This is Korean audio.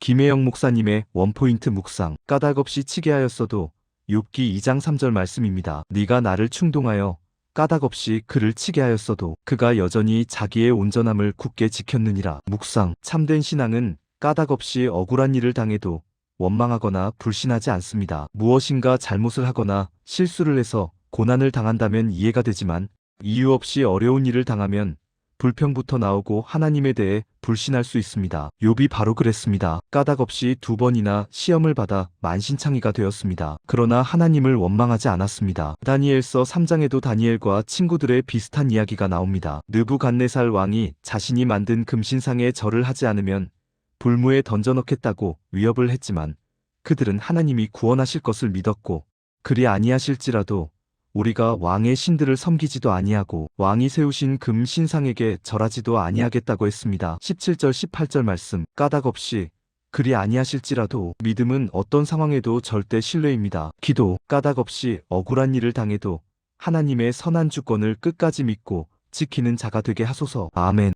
김혜영 목사님의 원포인트 묵상 까닭없이 치게 하였어도 욥기 2장 3절 말씀입니다. 네가 나를 충동하여 까닭없이 그를 치게 하였어도 그가 여전히 자기의 온전함을 굳게 지켰느니라. 묵상 참된 신앙은 까닭없이 억울한 일을 당해도 원망하거나 불신하지 않습니다. 무엇인가 잘못을 하거나 실수를 해서 고난을 당한다면 이해가 되지만 이유 없이 어려운 일을 당하면 불평부터 나오고 하나님에 대해 불신할 수 있습니다. 욥이 바로 그랬습니다. 까닭없이 두 번이나 시험을 받아 만신창이가 되었습니다. 그러나 하나님을 원망하지 않았습니다. 다니엘서 3장에도 다니엘과 친구들의 비슷한 이야기가 나옵니다. 느부갓네살 왕이 자신이 만든 금신상에 절을 하지 않으면 불무에 던져넣겠다고 위협을 했지만 그들은 하나님이 구원하실 것을 믿었고 그리 아니하실지라도 우리가 왕의 신들을 섬기지도 아니하고 왕이 세우신 금 신상에게 절하지도 아니하겠다고 했습니다. 17절 18절 말씀 까닭 없이 그리 아니하실지라도 믿음은 어떤 상황에도 절대 신뢰입니다. 기도 까닭 없이 억울한 일을 당해도 하나님의 선한 주권을 끝까지 믿고 지키는 자가 되게 하소서. 아멘.